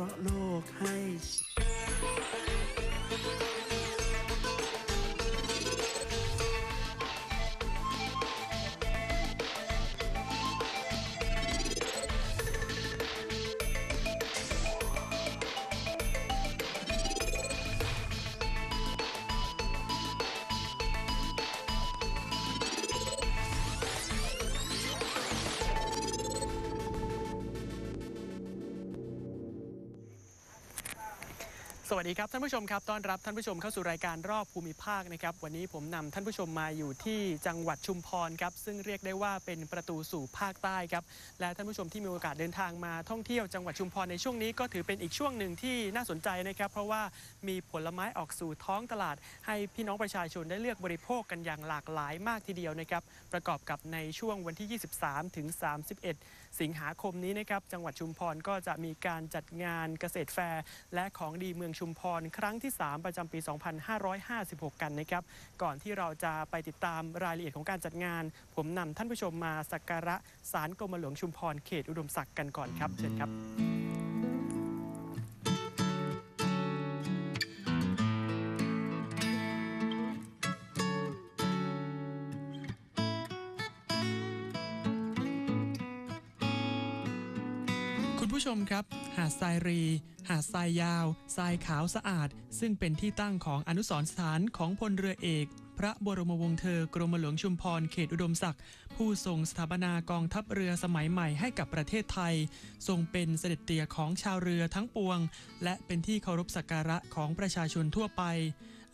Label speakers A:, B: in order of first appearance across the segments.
A: ราะห์โลกให้
B: วัสดีครับท่านผู้ชมครับต้อนรับท่านผู้ชมเข้าสู่รายการรอบภูมิภาคนะครับวันนี้ผมนำท่านผู้ชมมาอยู่ที่จังหวัดชุมพรครับซึ่งเรียกได้ว่าเป็นประตูสู่ภาคใต้ครับและท่านผู้ชมที่มีโอกาสเดินทางมาท่องเที่ยวจังหวัดชุมพรในช่วงนี้ก็ถือเป็นอีกช่วงหนึ่งที่น่าสนใจนะครับเพราะว่ามีผลไม้ออกสู่ท้องตลาด ให้พี่น้องประชาชนได้เลือกบริโภคกันอย่างหลากหลายมากทีเดียวนะครับประกอบกับในช่วงวันที่ 23ถึง31สิงหาคมนี้นะครับจังหวัดชุมพรก็จะมีการจัดงานเกษตรแฟร์ และของดีเมืองชุมพร ครั้งที่ 3 ประจำปี 2556 กันนะครับ ก่อนที่เราจะไปติดตามรายละเอียดของการจัดงาน ผมนำท่านผู้ชมมาสักการะศาลกรมหลวงชุมพรเขตอุดมศักดิ์กันก่อนครับเชิญครับ ชมครับ หาดทรายรี หาดทรายยาวทรายขาวสะอาด ซึ่งเป็นที่ตั้งของอนุสรณ์สถานของพลเรือเอก พระบรมวงศ์เธอกรมหลวงชุมพรเขตอุดมศักดิ์ผู้ทรงสถาปนากองทัพเรือสมัยใหม่ให้กับประเทศไทย ทรงเป็นเสด็จเตี่ยของชาวเรือทั้งปวง และเป็นที่เคารพสักการะของประชาชนทั่วไป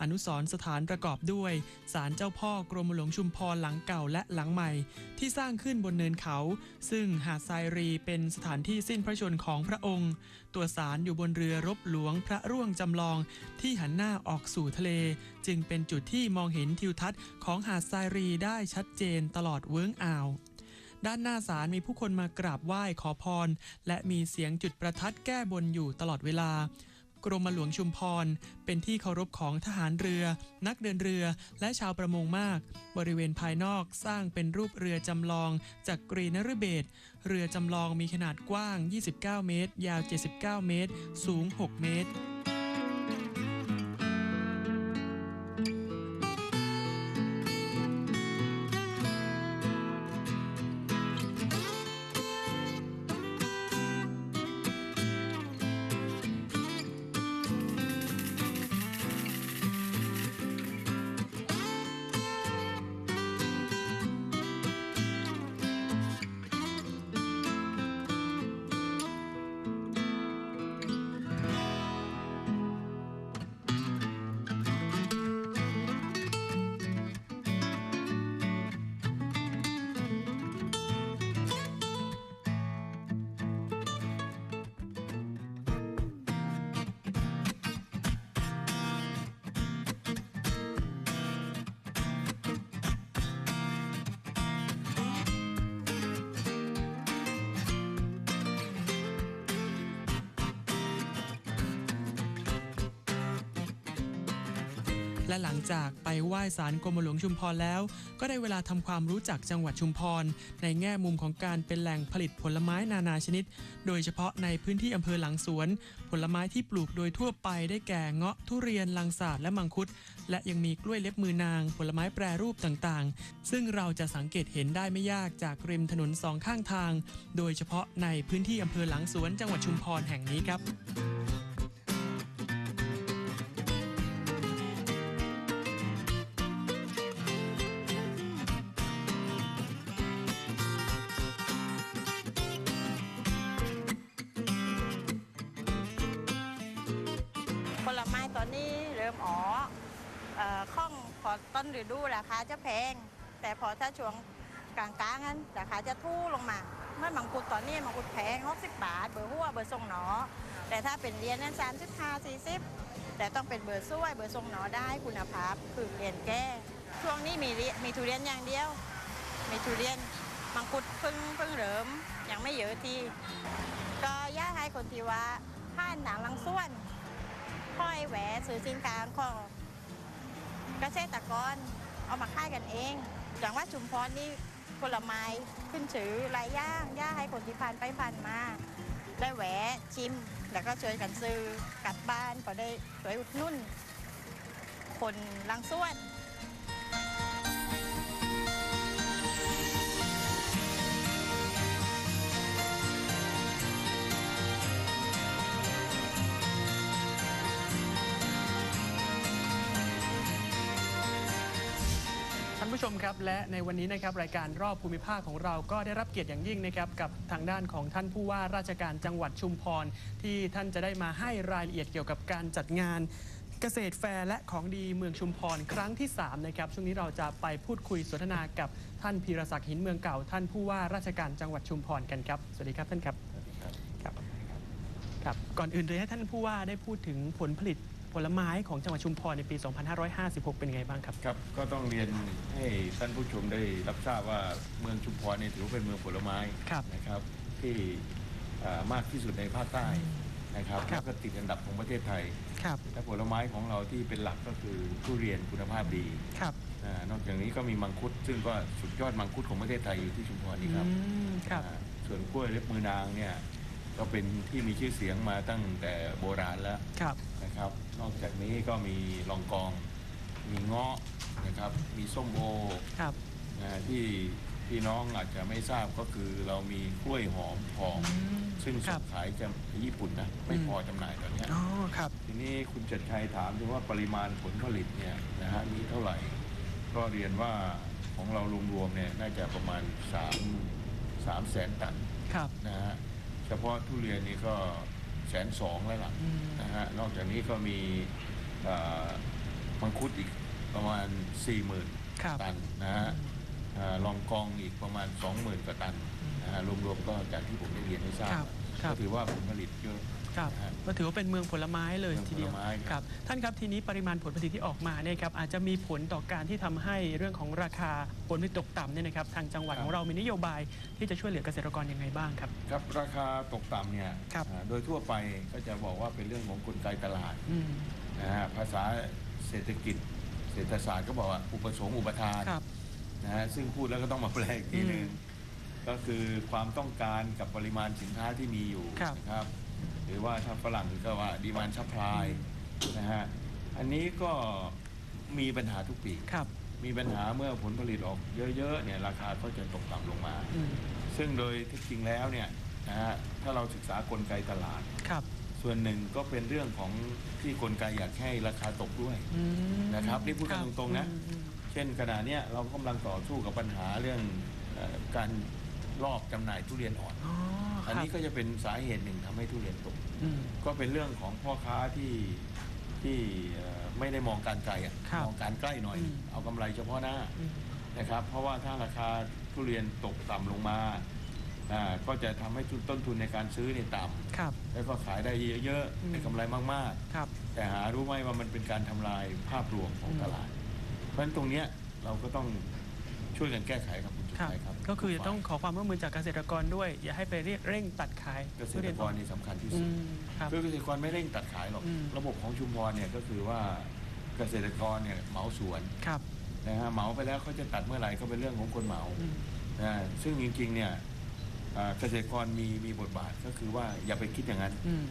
B: อนุสรสถานประกอบด้วยศาลเจ้าพ่อกรมหลวงชุมพรหลังเก่าและหลังใหม่ ที่สร้างขึ้นบนเนินเขา ซึ่งหาดทรายรีเป็นสถานที่สิ้นพระชนม์ของพระองค์ ตัวศาลอยู่บนเรือรบหลวงพระร่วงจำลอง ที่หันหน้าออกสู่ทะเล จึงเป็นจุดที่มองเห็นทิวทัศน์ของหาดทรายรีได้ชัดเจนตลอดเวิ้งอ่าวด้านหน้าศาลมีผู้คนมากราบไหว้ขอพร และมีเสียงจุดประทัดแก้บนอยู่ตลอดเวลา กรมหลวงชุมพร เป็นที่เคารพของทหารเรือ นักเดินเรือ และชาวประมงมาก บริเวณภายนอกสร้างเป็นรูปเรือจำลองจากกรีนฤเบศรเรือจำลองมีขนาดกว้าง 29 เมตร ยาว 79 เมตร สูง 6 เมตร และหลังจากไปไหว้ศาลกรมหลวงชุมพรแล้ว ก็ได้เวลาทำความรู้จักจังหวัดชุมพร ในแง่มุมของการเป็นแหล่งผลิตผลไม้นานาชนิด โดยเฉพาะในพื้นที่อำเภอหลังสวน ผลไม้ที่ปลูกโดยทั่วไปได้แก่เงาะทุเรียนลังสาดและมังคุด และยังมีกล้วยเล็บมือนาง ผลไม้แปรรูปต่างๆ ซึ่งเราจะสังเกตเห็นได้ไม่ยากจากริมถนนสองข้างทาง โดยเฉพาะในพื้นที่อำเภอหลังสวนจังหวัดชุมพรแห่งนี้ครับ
C: ต้นฤดูราคาจะแพง แต่พอถ้าช่วงกลางๆนั้นราคาจะทู่ลงมา เมื่อมังคุดตอนนี้มังคุดแพง60บาท เบอร์หัวเบอร์ทรงหนอ แต่ถ้าเป็นเรียนนั้น35 40 แต่ต้องเป็นเบอร์ซุ้ยเบอร์ทรงหนอได้คุณภาพคือเรียนแก้ช่วงนี้มีเรียมีทุเรียนอย่างเดียว มีทุเรียนมังคุดเพิ่งเพิ่งเริ่มยังไม่เยอะทีก็ย่าให้คนที่ว่าผ่านหนังลังส่วนค่อยแหวะซื้อสินค้าของ เกษตรกรเอามาค่ายกันเองอย่างว่าชุมพรนี่ผลไม้ขึ้นชื่อหลายย่างย่าให้คนที่ผ่านไปผ่านมาได้แหวะชิม แล้วก็ช่วยกันซื้อกลับบ้านพอได้ช่วยอุดนุ่น คนลังส่วน
B: ชมครับ และในวันนี้นะครับรายการรอบภูมิภาคของเราก็ได้รับเกียรติอย่างยิ่งนะครับกับทางด้านของท่านผู้ว่าราชการจังหวัดชุมพร ที่ท่านจะได้มาให้รายละเอียดเกี่ยวกับการจัดงานเกษตรแฟร์และของดีเมืองชุมพร ครั้งที่ 3 นะครับ ช่วงนี้เราจะไปพูดคุยสนทนากับท่านพีรศักดิ์หินเมืองเก่า ท่านผู้ว่าราชการจังหวัดชุมพรกันครับ สวัสดีครับท่านครับครับครับก่อนอื่นเลยให้ท่านผู้ว่าได้พูดถึงผลผลิต ผลไม้ของจังหวัดชุมพรในปี 2556 เป็นไงบ้างครับ
A: ครับ ก็ต้องเรียนให้ท่านผู้ชมได้รับทราบว่าเมืองชุมพรเนี่ยถือว่าเป็นเมืองผลไม้
B: ครับ
A: นะครับ ที่อ่ามากที่สุดในภาคใต้นะครับ
B: ครั
A: แล้
B: บ
A: วก็ติดอันดับของประเทศไทย
B: ครับ
A: และผลไม้ของเราที่เป็นหลักก็คือทุเรียนคุณภาพดี
B: ครับ
A: อานอกจากนี้ก็มีมังคุด ซึ่งก็สุดยอดมังคุดของประเทศไทยอยู่ที่ชุมพรนี่ครับ
B: อืมครับ
A: อ่าส่วนกล้วยเล็บมือนางเนี่ย ก็เป็นที่มีชื่อเสียงมาตั้งแต่โบราณแล้ว
B: ครับ
A: นะครับ นอกจากนี้ก็มีลองกอง มีเงาะนะครับ มีส้มโอ
B: ครับ
A: นะที่พี่น้องอาจจะไม่ทราบก็คือเรามีกล้วยหอมทอง ซึ่ง
B: ค
A: ส่
B: รับ
A: งขายจะญี่ปุ่นนะไม่
B: อืม
A: พอจำหน่ายตอนเนี้ย
B: อ๋อครับ
A: ทีนี้คุณจัดชัยถามถึงว่าปริมาณผลผลิตเนี่ยนะฮะมีเท่าไหร่ ก็เรียนว่าของเรารวมๆเนี่ยน่าจะประมาณ3 3แสนตัน
B: ครับ
A: นะฮะ เฉพาะทุเรียนนี่ก็แสนสองแล้วล่ะ
B: อืม
A: นะฮะนอกจากนี้ก็มีเอ่อมังคุดอีกประมาณ 40,000
B: ครับ
A: ตันนะฮะเอ่อลองกองอีกประมาณ 20,000กว่าตันนะฮะรวมๆก็จากที่ผมได้เรียนให้ทราบ
B: ครับครับ
A: ก็ถือว่าผลผลิตเยอะ
B: ครับ
A: นะฮะ
B: ก็ถือว่าเป็นเมืองผลไม้เลย
A: เมือง
B: ทีเดียว
A: ผลไม้ครับ
B: ครับท่านครับทีนี้ปริมาณผลผลิตที่ออกมาเนี่ยครับอาจจะมีผลต่อการที่ทำให้เรื่องของราคาผลผลิตตกต่ำเนี่ยนะครับทางจังหวัดของเรามีนโยบายที่จะช่วยเหลือเกษตรกรยังไงบ้างครับ
A: ครับราคาตกต่ำเนี่ย
B: ครับ
A: อ่าโดยทั่วไปก็จะบอกว่าเป็นเรื่องของกลไกตลาด
B: อืม
A: นะฮะภาษาเศรษฐกิจ เศรษฐศาสตร์ก็บอกว่าอุปสงค์อุปทาน
B: ครับ
A: นะฮะซึ่งพูดแล้วก็ต้องมาแปลอีกทีหนึ่ง
B: อืม
A: ก็คือความต้องการกับปริมาณสินค้าที่มีอยู่
B: ครับ
A: นะครับ หรือว่าถ้าฝรั่งก็ว่าดีมานชัพพลายนะฮะอันนี้ก็มีปัญหาทุกปี
B: ครับ
A: มีปัญหาเมื่อผลผลิตออกเยอะๆเนี่ยราคาก็จะตกต่ำลงมา
B: อืม
A: ซึ่งโดยที่จริงแล้วเนี่ยนะฮะถ้าเราศึกษากลไกตลาด
B: ครับ
A: ส่วนหนึ่งก็เป็นเรื่องของที่กลไกอยากให้ราคาตกด้วย
B: อืม
A: นะครับนี่พูดกัน
B: คบ
A: ตรงๆนะ
B: อืมอืม
A: เช่นขณะเนี้ยเรากำลังต่อสู้กับปัญหาเรื่องเออการรอบจำหน่ายทุเรียนอ่อน
B: อ๋อค
A: อัน
B: รับ
A: นี้ก็จะเป็นสาเหตุหนึ่งทำให้ทุเรียนตก
B: อืม
A: ก็เป็นเรื่องของพ่อค้าที่ที่เอ่อไม่ได้มองการไกลอะ
B: ครับ
A: มองการใกล้หน่อย
B: อืม
A: เอากำไรเฉพาะหน้า
B: อืม
A: นะครับ เพราะว่าถ้าราคาทุเรียนตกต่ำลงมาอ่าก็จะทำให้ต้นทุนในการซื้อเนี่ยต่
B: ครับำ
A: แล้วก็ขายได้เยอะ
B: อืม
A: ๆได้กำไรมาก
B: ครับ
A: ๆแต่หารู้ไหมว่ามันเป็นการทำลายภาพรวมของ
B: อืม
A: ตลาด เพราะฉะนั้นตรงเนี้ยเราก็ต้องช่วยกันแก้ไขครับ คุณจุ
B: ครับ
A: ชัยครับ
B: ก็คือจะต้องขอความร่วมมือจากเกษตรกรด้วย อย่าให้ไปเรียกเร่งตัดขาย
A: เกษ
B: ทุ
A: ต
B: เรี
A: ร
B: ยน
A: กรนี่สำคัญที่
B: อื
A: สุด
B: มครับ
A: คือเกษตรกรไม่เร่งตัดขายหรอก
B: อืม
A: ระบบของชุมพรเนี่ยก็คือว่าเกษตรกรเนี่ยเหมาสวน
B: ครับ
A: นะฮะเหมาไปแล้วเขาจะตัดเมื่อไหร่ก็เป็นเรื่องของคนเหมา
B: อืม
A: นะซึ่งจริงๆเนี่ยอ่าเกษตรกรมีมีบทบาทก็คือว่าอย่าไปคิดอย่างนั้น
B: อืม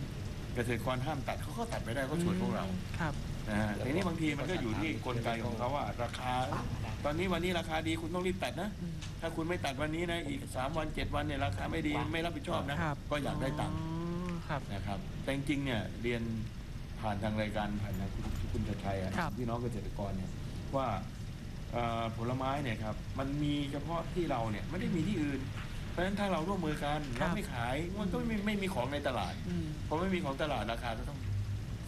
A: เกษตรกรห้ามตัดเขาก็ตัดไม่ได้ก็สวนพวกเรา
B: ครับ
A: นะฮะทีนี้บางทีมันก็อยู่ที่กลไกของเขาว่าราคา ตอนนี้วันนี้ราคาดีคุณต้องรีบตัดนะ
B: อืม
A: ถ้าคุณไม่ตัดวันนี้นะอีก 3 วัน 7 วันเนี่ยราคาไม่ดีไม่รับผิดชอบนะ
B: ครับ
A: ก็อยากได้ตังค์
B: อ๋อครับ
A: นะครับแต่จริงๆเนี่ยเรียนผ่านทางรายการผ่านทางคุณคุณชัดชัยอะ
B: ครับ
A: พี่น้องเกษตรกรเนี่ยว่าเอ่อผลไม้เนี่ยครับมันมีเฉพาะที่เราเนี่ยไม่ได้มีที่อื่น เพราะฉะนั้นถ้าเราร่วมมือกัน
B: ครั
A: เรา
B: บ
A: ไม่ขายมันก็ไม่ไม่มีของในตลาด
B: อืม
A: พอไม่มีของตลาดราคาก็ต้อง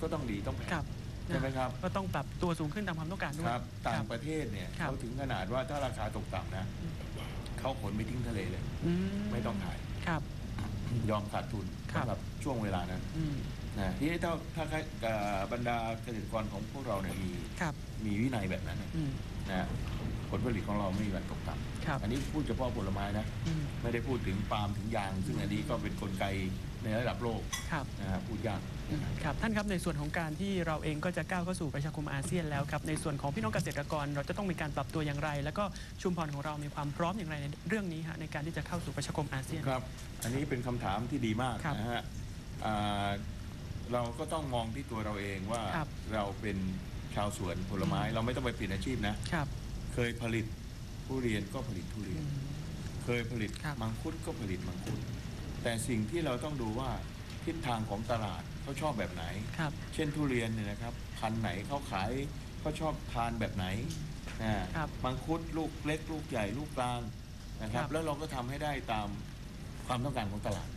A: ก็ต้องดีต้องแพง
B: ครับ
A: ใช่ไหมครับ
B: ก็ต้องปรับตัวสูงขึ้นตามความต้องการด้วย
A: ครับ ต่าง
B: ครับ
A: ประเทศเนี่ย
B: ครับ
A: เขาถึงขนาดว่าถ้าราคาตกต่ำนะเขาขนไปทิ้งทะเลเลย
B: อื
A: ไม่ต้องขาย
B: ครับ
A: ยอมขาดทุน
B: ครับ
A: สำหรับช่วงเวลานั้น
B: อืม
A: นะทีนี้ถ้าถ้าใครเอ่อบรรดาเกษตรกรของพวกเราเนี่ยมี
B: ครับ
A: มีวินัยแบบนั้นนะ
B: อืม
A: นะ ผลผลิตของเราไม่มีวันตกต่
B: ครับำ
A: อันนี้พูดเฉพาะผลไม้นะ
B: อืม
A: ไม่ได้พูดถึงปาล์มถึงยาง ซึ่งอันนี้ก็เป็นกลไกในระดับโลก
B: ครับ
A: นะฮะพูดยากนะครับ
B: ครับท่านครับในส่วนของการที่เราเองก็จะก้าวเข้าสู่ประชาคมอาเซียนแล้วครับในส่วนของพี่น้องเกษตรกร เราจะต้องมีการปรับตัวอย่างไร แล้วก็ชุมพรของเรามีความพร้อมอย่างไรในเรื่องนี้ฮะในการที่จะเข้าสู่ประชาคมอาเซียน
A: ครับ อันนี้เป็นคำถามที่ดีมาก
B: ครับ
A: นะฮะอ่าเราก็ต้องมองที่ตัวเราเองว่า
B: ครับ
A: เราเป็นชาวสวนผลไม้
B: อืม
A: เราไม่ต้องไปเปลี่ยนอาชีพนะ
B: ครับ
A: เคยผลิตทุเรียนก็ผลิตทุเรียน เคยผลิต
B: ครับ
A: มังคุดก็ผลิตมังคุด แต่สิ่งที่เราต้องดูว่าทิศทางของตลาดเขาชอบแบบไหน
B: ครับ
A: เช่นทุเรียนเนี่ยนะครับพันธุ์ไหนเขาขายเขาชอบทานแบบไหนนะครับมังคุดลูกเล็ก ลูกใหญ่ลูกกลางนะครับ
B: ครับ
A: แล้วเราก็ทำให้ได้ตามความต้องการของตลาด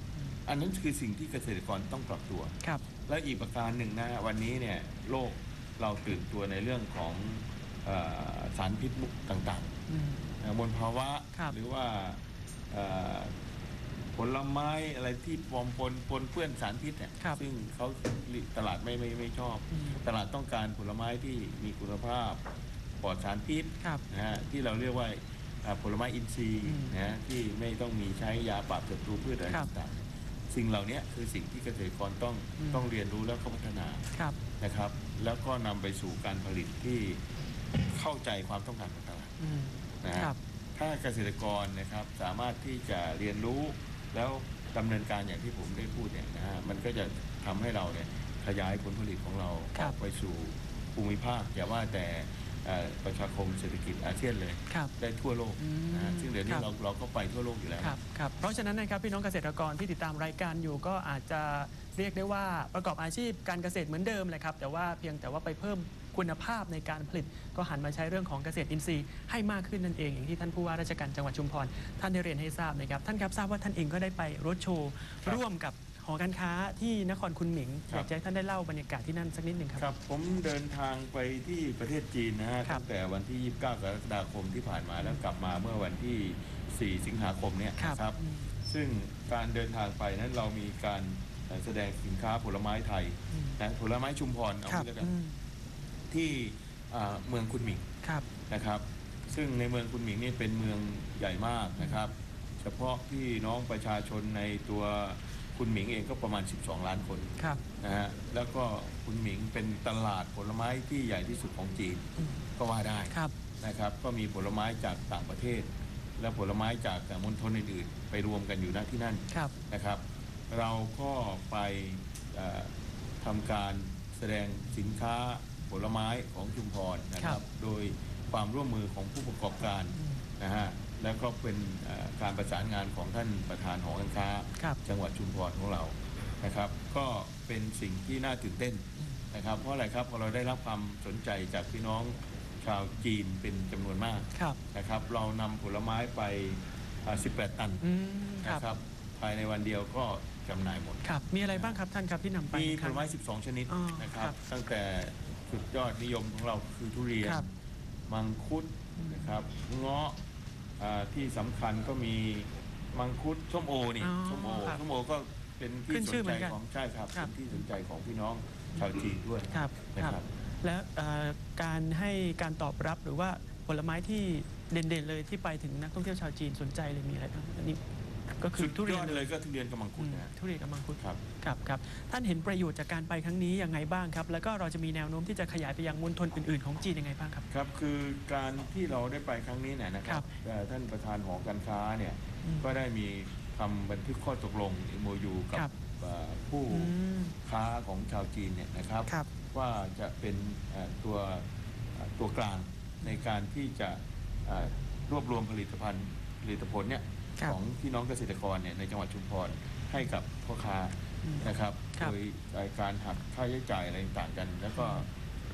A: อันนั้นคือสิ่งที่เกษตรกรต้องปรับตัว
B: ครับ
A: และอีกประการหนึ่งนะวันนี้เนี่ยโลกเราตื่นตัวในเรื่องของเออ สารพิษมุกต่าง
B: อืม
A: ๆนะมลภาวะ
B: ครับ
A: หรือว่าเอ่อผลไม้อะไรที่ปลอมปนปนเปื้อนสารพิษเนี่ย
B: ครับ
A: ซึ่งเขาตลาดไม่ไม่ไม่ชอบ
B: อืม
A: ตลาดต้องการผลไม้ที่มีคุณภาพปลอดสารพิษ
B: ครับ
A: นะฮะที่เราเรียกว่าอ่าผลไม้อินทรีย์
B: อืม
A: นะฮะที่ไม่ต้องมีใช้ยาปราบศัตรูพืชอะไร
B: ครับ
A: ต่างๆสิ่งเหล่านี้คือสิ่งที่เกษตรกรต้อง
B: อืม
A: ต้องเรียนรู้แล้วก็พัฒนา
B: ครับ
A: นะครับ แล้วก็นำไปสู่การผลิตที่ เข้าใจความต้องการของตลาด
B: อืม
A: นะฮะ
B: ครับ
A: ถ้าเกษตรกรนะครับสามารถที่จะเรียนรู้แล้วดำเนินการอย่างที่ผมได้พูดเนี่ยนะฮะมันก็จะทำให้เราเนี่ยขยายผลผลิตของเรา
B: ครั
A: อบอกไปสู่ภูมิภาคอย่าว่าแต่เอ่อประชาคมเศรษฐกิจอาเซียนเลย
B: ครับ
A: ได้ทั่วโลก
B: อืม
A: นะฮะซึ่งเดี๋ยวนี้
B: ครับ
A: เราเราก็ไปทั่วโลกอยู่แล้ว
B: ครับครับเพราะฉะนั้นนะครับพี่น้องเกษตรกรที่ติดตามรายการอยู่ก็อาจจะเรียกได้ว่าประกอบอาชีพการเกษตรเหมือนเดิมเลยครับ แต่ว่าเพียงแต่ว่าไปเพิ่ม คุณภาพในการผลิต ก็หันมาใช้เรื่องของเกษตรอินทรีย์ให้มากขึ้นนั่นเอง อย่างที่ท่านผู้ว่าราชการจังหวัดชุมพรท่านได้เรียนให้ทราบนะครับท่านครับทราบว่าท่านเองก็ได้ไปรถโชว์
A: ครับ
B: ร่วมกับหอการค้าที่นครคุณหมิง
A: ครั
B: อบยากจะให้ท่านได้เล่าบรรยากาศที่นั่นสักนิดหนึ่งครับ
A: ครับ ผมเดินทางไปที่ประเทศจีนนะฮะ
B: ครับ
A: ตั้งแต่วันที่ 29 กรกฎาคมที่ผ่านมาแล้วกลับมาเมื่อวันที่ 4 สิงหาคมเนี่ย
B: ครับ
A: นะครับ
B: อืม
A: ซึ่งการเดินทางไปนั้นเรามีการเอ่อแสดงสินค้าผลไม้ไทย
B: อืม
A: นะผลไม้ชุมพรเอา
B: ครับ
A: งี้แล้วกัน
B: อืม
A: ที่อ่าเมืองคุณหมิง
B: ครับ
A: นะครับ ซึ่งในเมืองคุณหมิงนี่เป็นเมืองใหญ่มากนะครับ เฉพาะพี่น้องประชาชนในตัวคุณหมิงเองก็ประมาณ 12 ล้านคน
B: ครับ
A: นะฮะแล้วก็คุณหมิงเป็นตลาดผลไม้ที่ใหญ่ที่สุดของจีน
B: อืม
A: ก็ว่าได้
B: ครับ
A: นะครับ ก็มีผลไม้จากต่างประเทศ และผลไม้จากมณฑลอื่นๆ ไปรวมกันอยู่ณที่นั่น
B: ครับ
A: นะครับ เราก็ไปเอ่อทำการแสดงสินค้า ผลไม้ของชุมพรนะค
B: ครั
A: รับบโดยความร่วมมือของผู้ประกอบการ
B: อืม
A: นะฮะแล้วก็เป็นเอ่อการประสานงานของท่านประธานหอการค้า
B: ครับ
A: จังหวัดชุมพรของเรานะครับ ก็เป็นสิ่งที่น่าตื่นเต้นนะครับ เพราะอะไรครับเพราะเราได้รับความสนใจจากพี่น้องชาวจีนเป็นจำนวนมาก
B: ครับ
A: นะครับ เรานำผลไม้ไปอ่า18 ตัน
B: อืมครับ
A: นะครับ ภายในวันเดียวก็จำหน่ายหมด
B: ครับมีอะไรบ้างครับท่านครับที่นำไป
A: มี
B: ค
A: ผ
B: รั้ง
A: ลไม้ 12 ชนิด
B: อ๋อ
A: นะครับ
B: ครับ
A: ตั้งแต่ สุดยอดนิยมของเราคือทุเรียน
B: ครับ
A: มังคุดนะครับเงาะอ่าที่สำคัญก็มีมังคุดส้มโอนี่
B: อ๋อ
A: ส้มโอ
B: ครับ
A: ส้มโอก็เป็นที่
B: ขึ้น
A: ส
B: ชื่อนเหมื
A: ใจ
B: อนกัน
A: ของใช่ครับ
B: ครับ
A: เป็นที่สนใจของพี่น้องชาวจีนด้วย
B: ครับ
A: นะ
B: ค
A: ครั
B: รับบและเอ่อการให้การตอบรับหรือว่าผลไม้ที่เด่นๆเลยที่ไปถึงนักท่องเที่ยวชาวจีนสนใจเลยมีอะไรบ้างอันนี้ ก็คื
A: สุ
B: อ
A: ด
B: ทุเรี
A: ย
B: ย
A: อนด
B: เล
A: เลยยก็ทุเรียนกับมังคุ
B: อื
A: ด
B: ม
A: นะฮะ
B: ทุเรียนกับมังคุด
A: ครับ
B: ครับครับท่านเห็นประโยชน์จากการไปครั้งนี้ยังไงบ้างครับ แล้วก็เราจะมีแนวโน้มที่จะขยายไปยังมณฑลอื่นๆของจีนยังไงบ้างครับ
A: ครับคือการที่เราได้ไปครั้งนี้เนี่ยนะค
B: ครั
A: รับบเอ่อท่านประธานหอการค้าเนี่ย
B: อืม
A: ก็ได้มีทำบันทึกข้อตกลง MOU กั
B: ครับ
A: เอ่อผู้
B: อืม
A: ค้าของชาวจีนเนี่ยนะครับ
B: ครับ
A: ว่าจะเป็นเอ่อตัวเอ่อตัวกลางในการที่จะเอ่อรวบรวมผลิตภัณฑ์ผลิตผลเนี่ย
B: ครับ
A: ของพี่น้องเกษตรกรเนี่ยในจังหวัดชุมพรให้กับพ่อค้า
B: อืม
A: นะครับ
B: ครับ
A: โดยการหักค่าใช้จ่ายอะไรต่างๆกัน แล้วก็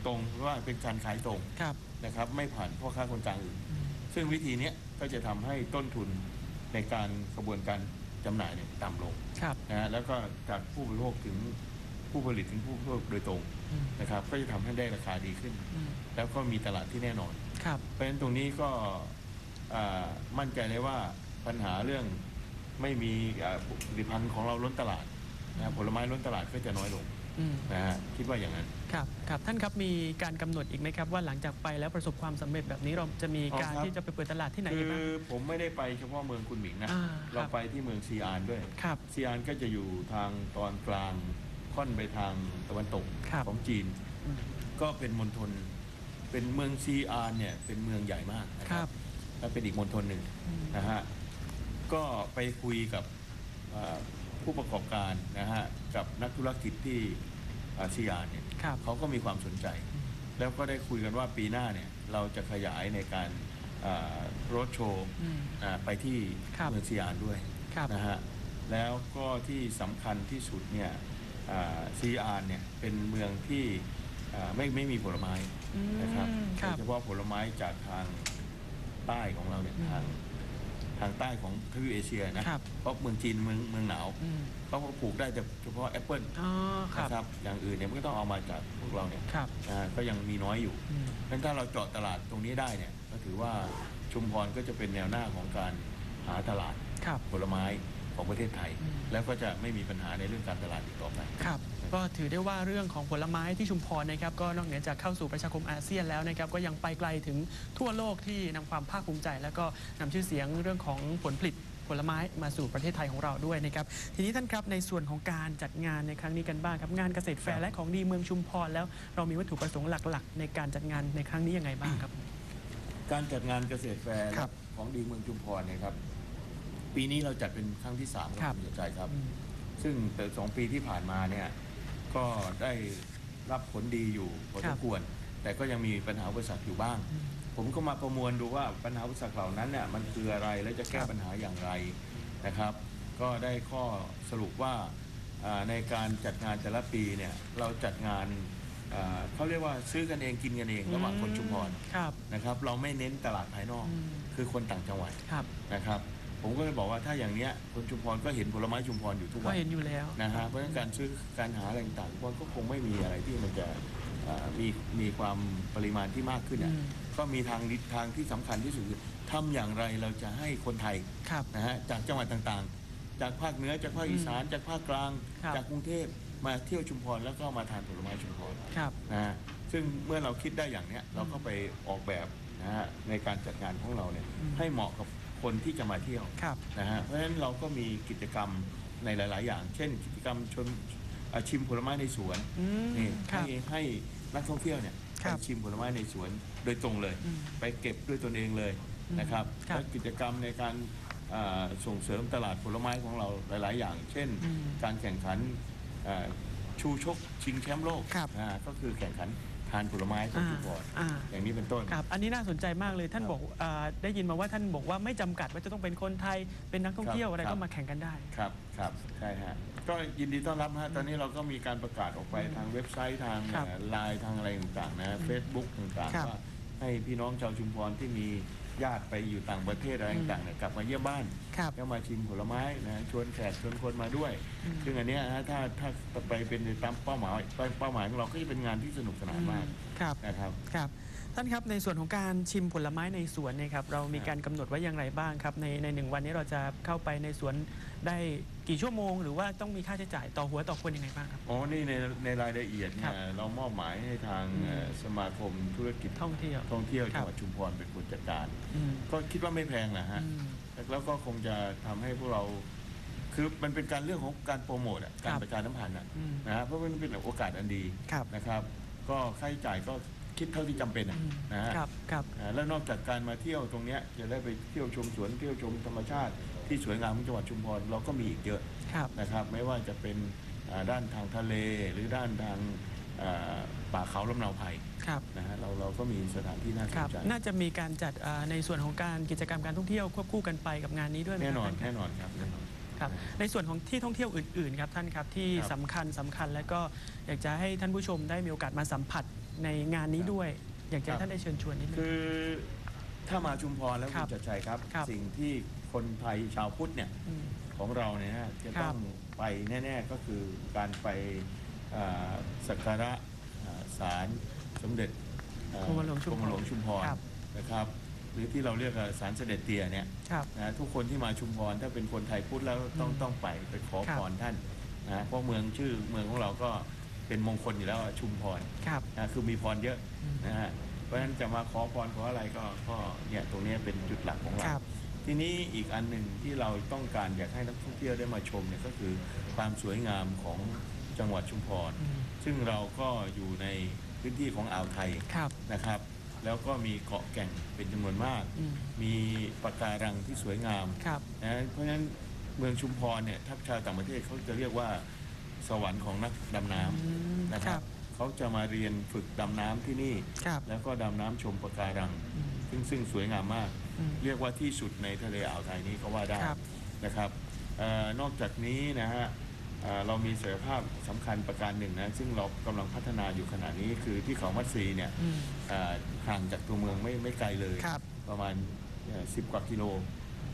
A: ตรงว่าเป็นการขายตรง
B: ครับ
A: นะครับไม่ผ่านพ่อค้าคนกลางอื่น
B: อืม
A: ซึ่งวิธีเนี้ยก็จะทำให้ต้นทุนในการกระบวนการจำหน่ายเนี่ยต่ำลง
B: ครับ
A: นะฮะแล้วก็จากผู้บริโภคถึงผู้ผลิตถึงผู้บริโภคโดยตรง
B: อืม
A: นะครับก็จะทำให้ได้ราคาดีขึ้น
B: อืม
A: แล้วก็มีตลาดที่แน่นอน
B: ครับ
A: เพราะฉะนั้นตรงนี้ก็อ่ามั่นใจเลยว่า ปัญหาเรื่องไม่มีอ่าผลิตภัณฑ์ของเราล้นตลาดนะผลไม้ล้นตลาดก็จะน้อยลง
B: อืม
A: นะฮะคิดว่าอย่างนั้น
B: ครับครับท่านครับมีการกำหนดอีกไหมครับ ว่าหลังจากไปแล้วประสบความสำเร็จแบบนี้เราจะมีการ
A: อ๋อครับ
B: ที่จะไปเปิดตลาดที่ไหน
A: คื
B: อีกบ้าง
A: อผมไม่ได้ไปเฉพาะเมืองคุณหมิงนะ
B: อ่า
A: เรา
B: ครับ
A: ไปที่เมืองซีอานด้วย
B: ครับ
A: ซีอานก็จะอยู่ทางตอนกลางค่อนไปทางตะวันตก
B: ครับ
A: ของจีน
B: อืม
A: ก็เป็นมณฑลเป็นเมืองซีอานเนี่ยเป็นเมืองใหญ่มากนะค
B: ครั
A: รับบและเป็นอีกมณฑลหนึ่ง
B: อืม
A: นะฮะ ก็ไปคุยกับเอ่อผู้ประกอบการนะฮะกับนักธุรกิจที่อาเซียนเนี่ย
B: ครับ
A: เขาก็มีความสนใจ แล้วก็ได้คุยกันว่าปีหน้าเนี่ยเราจะขยายในการรถโชว์
B: อืม
A: ไปที่
B: ครับ
A: เมืองซีอานด้วย
B: ครับ
A: นะฮะแล้วก็ที่สำคัญที่สุดเนี่ยซีอานเนี่ยเป็นเมืองที่อ่าไม่ไม่มีผลไม้นะครับ
B: อืมครับ
A: โดยเฉพาะผลไม้จากทางใต้ของเราเนี่ย
B: อืม
A: ทาง ทางใต้ของทวีปเอเชียนะครับเพราะเมืองจีนเมืองเมืองหนาว
B: อืม
A: เขาก็ปลูกได้แต่เฉพาะแอปเปิล
B: อ๋อครับ
A: นะครับอย่างอื่นเนี่ยมันก็ต้องเอามาจากพวกเราเนี่ย
B: ครับ
A: นะฮะก็ยังมีน้อยอยู่
B: อืม
A: งั้นถ้าเราเจาะตลาดตรงนี้ได้เนี่ยก็ถือว่าชุมพรก็จะเป็นแนวหน้าของการหาตลาด
B: ครับ
A: ผลไม้ของประเทศไทย
B: อืม
A: แล้วก็จะไม่มีปัญหาในเรื่องการตลาดอีกต่อไป
B: ครับ ก็ถือได้ว่าเรื่องของผลไม้ที่ชุมพรนะครับก็นอกเหนือจากเข้าสู่ประชาคมอาเซียนแล้วนะครับก็ยังไปไกลถึงทั่วโลกที่นำความภาคภูมิใจ แล้วก็นำชื่อเสียงเรื่องของผลผลิตผลไม้มาสู่ประเทศไทยของเราด้วยนะครับ ทีนี้ท่านครับในส่วนของการจัดงานในครั้งนี้กันบ้างครับงานเกษตรแฟ
A: ครั
B: ร์
A: บ
B: และของดีเมืองชุมพรแล้วเรามีวัตถุประสงค์หลักๆ ในการจัดงานในครั้งนี้ยังไงบ้างครับ
A: การจัดงานเกษตรแฟร์
B: ครับ
A: ของดีเมืองชุมพรเนี่ยครับ ปีนี้เราจัดเป็นครั้งที่สาม
B: ครับ
A: ณสุรชัยครับ
B: อืม
A: ซึ่งแต่สองปีที่ผ่านมาเนี่ย ก็ได้รับผลดีอยู่พอ
B: ค
A: ส
B: รั
A: ม
B: บ
A: ควร แต่ก็ยังมีปัญหาอุปสรรคอยู่บ้าง
B: อืม
A: ผมก็มาประมวลดูว่าปัญหาอุปสรรคเหล่านั้นเนี่ยมันคืออะไรและจะแก้
B: ครับ
A: ปัญหาอย่างไรนะครับ ก็ได้ข้อสรุปว่าอ่าในการจัดงานแต่ละปีเนี่ยเราจัดงานอ่าเขาเรียกว่าซื้อกันเองกินกันเองระหว่างคนชุมพร
B: ครับ
A: นะครับ เราไม่เน้นตลาดภายนอก
B: อืม
A: คือคนต่างจังหวัด
B: ครับ
A: นะครับ ผมก็เลยบอกว่าถ้าอย่างเนี้ยคนชุมพรก็เห็นผลไม้ชุมพรอยู่ทุก
B: ก็
A: วัน
B: เห็นอยู่แล้ว
A: นะฮะเพราะฉะนั้นการซื้อการหาอะไรต่างๆมันก็คงไม่มีอะไรที่มันจะอ่ามีมีความปริมาณที่มากขึ้นอะ
B: อืม
A: ก็มีทางนิทางที่สำคัญที่สุดคือทำอย่างไรเราจะให้คนไทย
B: ครับ
A: นะฮะจากจังหวัดต่างๆ จากภาคเหนือจากภาคอีสาน จากภาคกลาง
B: ครับ
A: จากกรุงเทพมาเที่ยวชุมพรแล้วก็มาทานผลไม้ชุมพร
B: ครับ
A: นะฮะซึ่งเมื่อเราคิดได้อย่างเนี้ยเราก็ไปออกแบบนะฮะในการจัดงานของเราเนี่ย
B: อืม
A: ให้เหมาะกับ คนที่จะมาเที่ยว
B: ครับ
A: นะฮะเพราะฉะนั้นเราก็มีกิจกรรมในหลาย ๆ อย่าง เช่น กิจกรรมชมอ่าชิมผลไม้ในสวน
B: อืม
A: นี่
B: ครับ
A: ให้ให้นักท่องเที่ยวเนี่ย
B: ครั
A: ไป
B: บ
A: ชิมผลไม้ในสวนโดยตรงเลย
B: อืม
A: ไปเก็บด้วยตนเองเลย
B: อืม
A: นะครับ
B: ครับ
A: และกิจกรรมในการอ่าส่งเสริมตลาดผลไม้ของเราหลาย ๆ อย่าง เช่น
B: อืม
A: การแข่งขันอ่าชูชกชิงแชมป์โลก
B: ครับ
A: อ่าก็คือแข่งขันทานผลไม้ของ
B: อ่า
A: ทุกคน
B: อ่า
A: อย่างนี้เป็นต้น
B: ครับ อันนี้น่าสนใจมากเลยท่าน
A: ครับ
B: บอกอาได้ยินมาว่าท่านบอกว่าไม่จำกัดว่าจะต้องเป็นคนไทยเป็นนักท่องเที่ยว
A: ครับ
B: อะไร
A: ครับ
B: ก็มาแข่งกันได้
A: ครับครับใช่ฮะก็ยินดีต้อนรับฮะตอนนี้เราก็มีการประกาศออกไปทางเว็บไซต์ทาง
B: ครับ
A: ไลน์ทางอะไรต่างๆนะเฟซบุ๊กต่าง
B: ครับ
A: ๆว่าให้พี่น้องชาวชุมพรที่มี ญาติไปอยู่ต่างประเทศอะไรต่างๆเนี่ยกลับมาเยี่ยมบ้าน
B: ครับ
A: ก็มาชิมผลไม้นะชวนแขกชวนคนมาด้วย
B: อืม
A: ซึ่งอันเนี้ยฮะถ้าถ้าไปเป็นตามเป้าหมายเป้าหมายของเราก็จะเป็นงานที่สนุกสนานมาก
B: ครับ
A: นะครับ
B: ครับ ท่านครับในส่วนของการชิมผลไม้ในสวนเนยครับเรามีการกำหนดไว้อย่างไรบ้างครับ ในในหนึ่งวันนี้เราจะเข้าไปในสวนได้กี่ชั่วโมง หรือว่าต้องมีค่าใช้จ่ายต่อหัวต่อคนยังไงบ้างครับ
A: อ๋อ นี่ในในรายละเอียด
B: ครั
A: เนี่ย
B: บ
A: เรามอบหมายให้ทาง
B: อืม
A: เอ่อสมาคมธุรกิจ
B: ท่องเที่ยว
A: ท่องเที่ยว
B: ครั
A: จั
B: บ
A: งหวัดชุมพรเป็นคนจัดการ
B: อืม
A: ก็คิดว่าไม่แพงนะฮะ
B: อืม
A: แล้วก็คงจะทำให้พวกเรา คือมันเป็นการเรื่องของการโปรโมทอะการ
B: ครับ
A: ประชาสัมพันธ์อะ
B: อืม
A: นะฮะเพราะมันเป็นโอกาสอันดี
B: ครับ
A: นะครับ ก็ค่าใช้จ่ายก็ คิดเท่าที่จำเป็นอะ
B: อืม
A: นะฮะ
B: ครับครับ
A: อ่าแล้วนอกจากการมาเที่ยวตรงเนี้ยจะได้ไปเที่ยวชมสวนเที่ยวชมธรรมชาติ ที่สวยงามของจังหวัดชุมพรเราก็มีอีกเยอะ
B: ครับ
A: นะครับ ไม่ว่าจะเป็นอ่าด้านทางทะเลหรือด้านทางอ่าป่าเขาลำเนาไผ่
B: ครับ
A: นะฮะเราเราก็มีสถานที่น่าส
B: คนรับ
A: ใจ
B: น่าจะมีการจัดอ่าในส่วนของการกิจกรรมการท่องเที่ยวควบคู่กันไปกับงานนี้ด้วยไหม
A: แน่นอน
B: ครับ
A: แน่นอนครับแน่นอน
B: ครับในส่วนของที่ท่องเที่ยวอื่นๆครับท่านครับที่
A: ครับ
B: สำคัญสำคัญแล้วก็อยากจะให้ท่านผู้ชมได้มีโอกาสมาสัมผัส ในงานนี้
A: ครับ
B: ด้วย อยากจะ
A: ครั
B: ให้
A: บ
B: ท่านได้เชิญชวนนิดนึง
A: คือถ้ามาชุมพรแล้ว
B: ค
A: คุ
B: รั
A: ณ
B: บ
A: จัดชัยครับ
B: ครับ
A: สิ่งที่คนไทยชาวพุทธเนี่ย
B: อืม
A: ของเราเนี่ยฮะจะ
B: ครั
A: ต้
B: บ
A: องไปแน่ ๆ ก็คือการไปอ่าสักการะอ่าศาลสมเด็จอ่าก
B: รมหลวงชุมพร
A: กรมหลวงชุมพร
B: ครับ
A: นะครับ หรือที่เราเรียกว่าศาลเสด็จเตี่ยเนี่ย
B: ครับ
A: นะทุกคนที่มาชุมพรถ้าเป็นคนไทยพุทธแล้วต้อง
B: อืม
A: ต้องไปไปขอ
B: ครับ
A: พรท่านนะเพราะเมืองชื่อเมืองของเราก็ เป็นมงคลอยู่แล้วอะชุมพร
B: ครับ
A: นะคือมีพรเยอะ
B: อืม
A: นะฮะเพราะฉะนั้นจะมาขอพรขออะไรก็ก็เนี่ยตรงเนี้ยเป็นจุดหลักของเรา
B: ครับ
A: ทีนี้อีกอันหนึ่งที่เราต้องการอยากให้นักท่องเที่ยวได้มาชมเนี่ยก็คือความสวยงามของจังหวัดชุมพร
B: อืม
A: ซึ่งเราก็อยู่ในพื้นที่ของอ่าวไทย
B: ครับ
A: นะครับ แล้วก็มีเกาะแก่งเป็นจำนวนมาก
B: อืม
A: มีปะการังที่สวยงาม
B: ครับ
A: นะเพราะฉะนั้นเมืองชุมพรเนี่ยถ้าชาวต่างประเทศเขาจะเรียกว่า สวรรค์ของนักดำน้ำ
B: อืม
A: นะค
B: ครั
A: รับบเขาจะมาเรียนฝึกดำน้ำที่นี่
B: ครับ
A: แล้วก็ดำน้ำชมปะการัง
B: อืม
A: ซึ่งซึ่งสวยงามมาก
B: อืม
A: เรียกว่าที่สุดในทะเลอ่าวไทยนี้ก็ว่าได้
B: ครับ
A: นะครับเออนอกจากนี้นะฮะเอ่อเรามีศักยภาพสำคัญประการหนึ่งนะซึ่งเรากำลังพัฒนาอยู่ขณะนี้คือที่เขามัดซีเนี่ย
B: อืม
A: เอ่อห่างจากตัวเมืองไม่ไม่ไกลเลย
B: ครับ
A: ประมาณสิบกว่ากิโล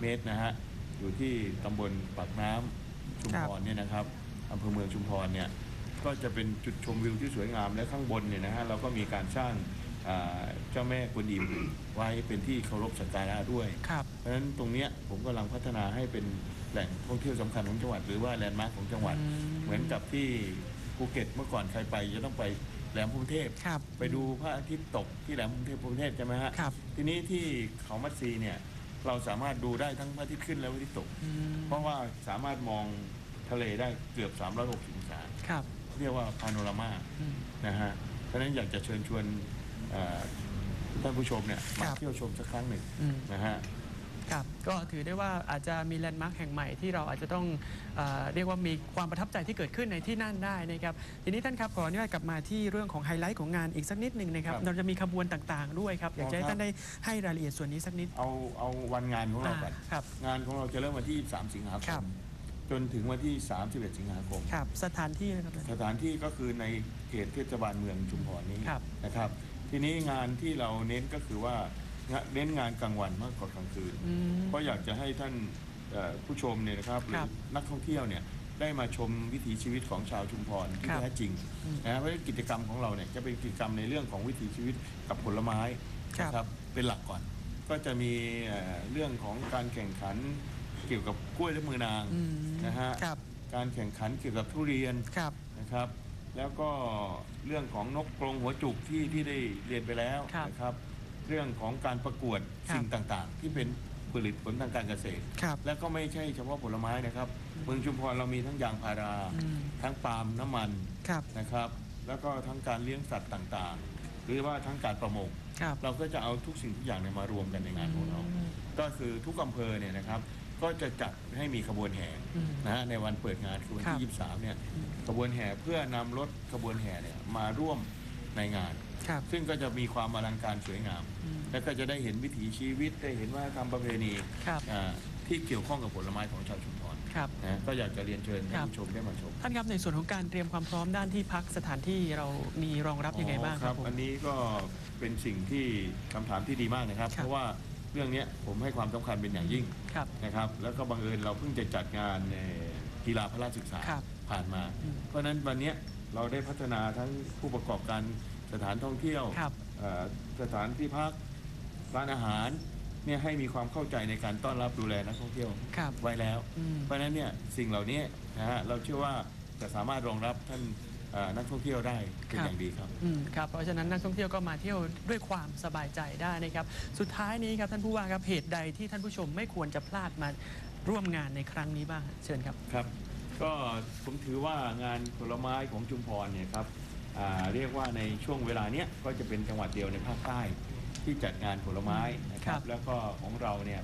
A: เมตรนะฮะอยู่ที่ตำบลปากน้ำชุมพรเนี่ยนะครับ อำเภอเมืองชุมพรเนี่ยก็จะเป็นจุดชมวิวที่สวยงามและข้างบนเนี่ยนะฮะเราก็มีการสร้างอ่าเจ้าแม่กวนอิมไว้เป็นที่เคารพสักการะด้วย
B: ครับ
A: เพราะฉะนั้นตรงเนี้ยผมกำลังพัฒนาให้เป็นแหล่งท่องเที่ยวสำคัญของจังหวัด หรือว่าแลนด์มาร์คของจังหวัด
B: อืม
A: เหมือนกับที่ภูเก็ตเมื่อก่อนใครไปจะต้องไปแหลมพรหมเทพ
B: ครับ
A: ไปดูพระอาทิตย์ตกที่แหลมพรหมเทพพรหมเทพใช่ไหมฮะ
B: ครับ
A: ทีนี้ที่เขามัดซีเนี่ยเราสามารถดูได้ทั้งพระอาทิตย์ขึ้นและพระอาทิตย์ตก
B: อืม
A: เพราะว่าสามารถมอง ทะเลได้เกือบ 360องศา
B: ครับ
A: เรียกว่าพาโนรามา
B: อืม
A: นะฮะเพราะฉะนั้นอยากจะเชิญชวนเอ่อท่านผู้ชมเนี่ยมา
B: ครับ
A: เที่ยวชมสักครั้งหนึ่ง
B: อืม
A: นะฮะ
B: ครับก็ถือได้ว่าอาจจะมีแลนด์มาร์คแห่งใหม่ที่เราอาจจะต้องเออเรียกว่ามีความประทับใจที่เกิดขึ้นในที่นั่นได้นะครับทีนี้ท่านครับขออนุญาตกลับมาที่เรื่องของไฮไลท์ของงานอีกสักนิดหนึ่งนะครับ
A: ครับ
B: เราจะมีขบวนต่างๆด้วยครับอยากจะให้
A: อ๋อครับ
B: ท่านได้ให้รายละเอียดส่วนนี้สักนิด
A: เอาเอาวันงานของเราก่อน
B: อ่าครับ
A: งานของเราจะเริ่มวันที่ 23 สิงหาค
B: ครั
A: ม
B: บ
A: จนถึงวันที่ 31 สิงหาคม
B: ครับ สถานที่นะครับ
A: สถานที่ก็คือในเขตเทศบาลเมืองชุมพรนี้
B: ครับ
A: นะครับ ทีนี้งานที่เราเน้นก็คือว่างะเน้นงานกลางวันมากกว่ากลางคืน
B: อืม
A: เพราะอยากจะให้ท่านเอ่อผู้ชมเนี่ยนะครับหรื
B: ครั
A: อบนักท่องเที่ยวเนี่ยได้มาชมวิถีชีวิตของชาวชุมพรที่
B: ครับ
A: แท้จริง
B: อืม
A: นะเพราะฉะนั้นกิจกรรมของเราเนี่ยจะเป็นกิจกรรมในเรื่องของวิถีชีวิตกับผลไม้
B: ครับ
A: นะครับเป็นหลักก่อน ก็จะมีเอ่อเรื่องของการแข่งขัน เกี่ยวกับกล้วยและมือนาง
B: อืม
A: นะฮะ
B: ครับ
A: การแข่งขันเกี่ยวกับทุเรียน
B: ครับ
A: นะครับ แล้วก็เรื่องของนกกรงหัวจุกที่ที่ได้เรียนไปแล้ว
B: ครับ
A: นะครับ เรื่องของการประกวด
B: ครับ
A: สิ่งต่างๆ ที่เป็นผลิตผลทางการเกษตร
B: ครับ
A: และก็ไม่ใช่เฉพาะผลไม้นะครับ เมืองชุมพรเรามีทั้งยางพารา
B: อืม
A: ทั้งปาล์มน้ำมัน
B: ครับ
A: นะครับ แล้วก็ทั้งการเลี้ยงสัตว์ต่างๆ หรือว่าทั้งการประมง
B: ครับ
A: เราก็จะเอาทุกสิ่งทุกอย่างเนี่ยมารวมกันในงานของเรา
B: อืม
A: ก็คือทุกอำเภอเนี่ยนะครับ ก็จะจัดให้มีขบวนแห่
B: อืม
A: นะฮะในวันเปิดงานคือวัน
B: ครับ
A: ที่ 23 เนี่ยขบวนแห่เพื่อนำรถขบวนแห่เนี่ยมาร่วมในงาน
B: ครับ
A: ซึ่งก็จะมีความอลังการสวยงาม
B: อืม
A: แล้วก็จะได้เห็นวิถีชีวิตได้เห็นว่าทำประเพณี
B: ครับ
A: อ่าที่เกี่ยวข้องกับผลไม้ของชาวชุมพร
B: ครับ
A: นะก็อยากจะเรียนเชิญท่านผู้ชมได้มาชม
B: ท่านครับในส่วนของการเตรียมความพร้อมด้านที่พักสถานที่เรามีรองรับยังไงบ้าง
A: อ๋อ
B: ครับผม
A: อันนี้ก็เป็นสิ่งที่คำถามที่ดีมากนะครับ
B: ครับ
A: เพราะว่า เรื่องเนี้ยผมให้ความสำคัญเป็นอย่างยิ่ง
B: ครับ
A: นะครับ แล้วก็บังเอิญเราเพิ่งจะจัดงานในกีฬาพระราชศึกษา
B: ครับ
A: ผ่านมา
B: อืม
A: เพราะฉะนั้นวันเนี้ยเราได้พัฒนาทั้งผู้ประกอบการสถานท่องเที่ยว
B: ครับ
A: เอ่อสถานที่พักร้านอาหารเนี่ยให้มีความเข้าใจในการต้อนรับดูแลนักท่องเที่ยว
B: ครับ
A: ไว้แล้ว
B: อืม
A: เพราะฉะนั้นเนี่ยสิ่งเหล่านี้นะฮะเราเชื่อว่าจะสามารถรองรับท่านเอ่อ นักท่องเที่ยวได้เป็น
B: ครับ
A: อย่างดีครับ
B: อืมครับ เพราะฉะนั้นนักท่องเที่ยวก็มาเที่ยวด้วยความสบายใจได้นะครับ สุดท้ายนี้ครับท่านผู้ว่าครับเหตุใดที่ท่านผู้ชมไม่ควรจะพลาดมาร่วมงานในครั้งนี้บ้างเชิญครับ
A: ครับ ก็ผมถือว่างานผลไม้ของชุมพรเนี่ยครับอ่าเรียกว่าในช่วงเวลาเนี้ยก็จะเป็นจังหวัดเดียวในภาคใต้ที่จัดงานผลไม้นะค
B: ครั
A: รับ
B: บ
A: แล้วก็ของเราเนี่ย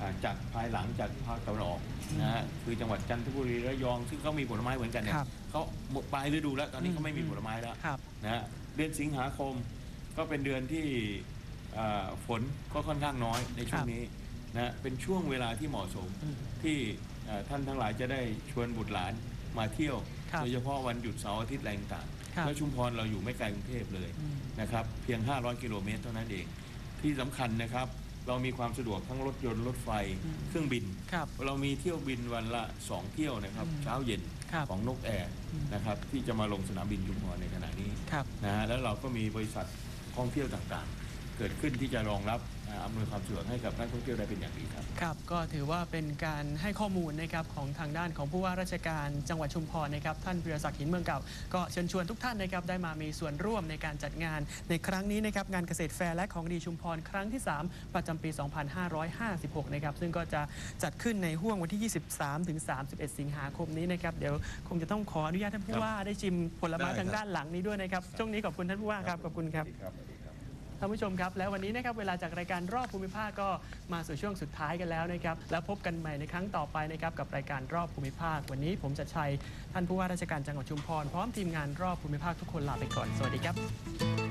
A: อ่าจัดภายหลังจากภาคตะวันออกนะฮะคือจังหวัดจันทบุรีระยองซึ่งเขามีผลไม้เหมือนกันเนี่ย
B: ครับ
A: เขาหมดปลายฤดูแล้วตอนนี้
B: อืม
A: เขาไม่มีผลไม้แล้ว
B: ครับ
A: นะฮะเดือนสิงหาคมก็เป็นเดือนที่อ่าฝนก็ค่อนข้างน้อยในช่วงนี้นะฮะเป็นช่วงเวลาที่เหมาะสม
B: อืม
A: ที่เอ่อท่านทั้งหลายจะได้ชวนบุตรหลานมาเที่ยว
B: ครับ
A: โดยเฉพาะวันหยุดเสาร์อาทิตย์อะไรต่าง
B: ครับ
A: ๆแล้วชุมพรเราอยู่ไม่ไกลกรุงเทพเลย
B: อืม
A: นะครับ เพียง 500 กิโลเมตรเท่านั้นเองที่สำคัญนะครับ เรามีความสะดวกทั้งรถยนต์รถไฟ
B: อืม
A: เครื่องบิน
B: ครับ
A: เรามีเที่ยวบินวันละ 2 เที่ยวนะครับ
B: อืม
A: เช้าเย็น
B: ครับ
A: ของนกแอร์
B: อืม
A: นะครับที่จะมาลงสนามบินชุมพรในขณะนี้
B: ครับ
A: นะฮะแล้วเราก็มีบริษัทท่องเที่ยวต่างๆ เกิดขึ้นที่จะรองรับอำนวยความสะดวกให้กับนักท่องเที่ยวได้เป็นอย่างดีครับ
B: ครับก็ถือว่าเป็นการให้ข้อมูลนะครับของทางด้านของผู้ว่าราชการจังหวัดชุมพรนะครับท่านพิรศักดิ์หินเมืองเก่า ก็เชิญชวนทุกท่านนะครับได้มามีส่วนร่วมในการจัดงาน ในครั้งนี้นะครับงานเกษตรแฟร์และของดีชุมพรครั้งที่ 3 ประจำปี 2556 นะครับซึ่งก็จะจัดขึ้นในห่วงวันที่ 23 ถึง 31 สิงหาคมนี้นะครับเดี๋ยวคงจะต้องขออนุญาตท่านผู้ว่าได้ชิมผลไม้ทางด้านหลังนี้ด้วยนะครับช่วงนี้ขอบคุณท่านผู้ว่าครับขอบคุณ
A: ครับ
B: ท่านผู้ชมครับ แล้ววันนี้นะครับเวลาจากรายการรอบภูมิภาคก็มาสู่ช่วงสุดท้ายกันแล้วนะครับแล้วพบกันใหม่ในครั้งต่อไปนะครับกับรายการรอบภูมิภาค วันนี้ผมจะชัยท่านผู้ว่าราชการจังหวัดชุมพรพร้อมทีมงานรอบภูมิภาคทุกคนลาไปก่อนสวัสดีครับ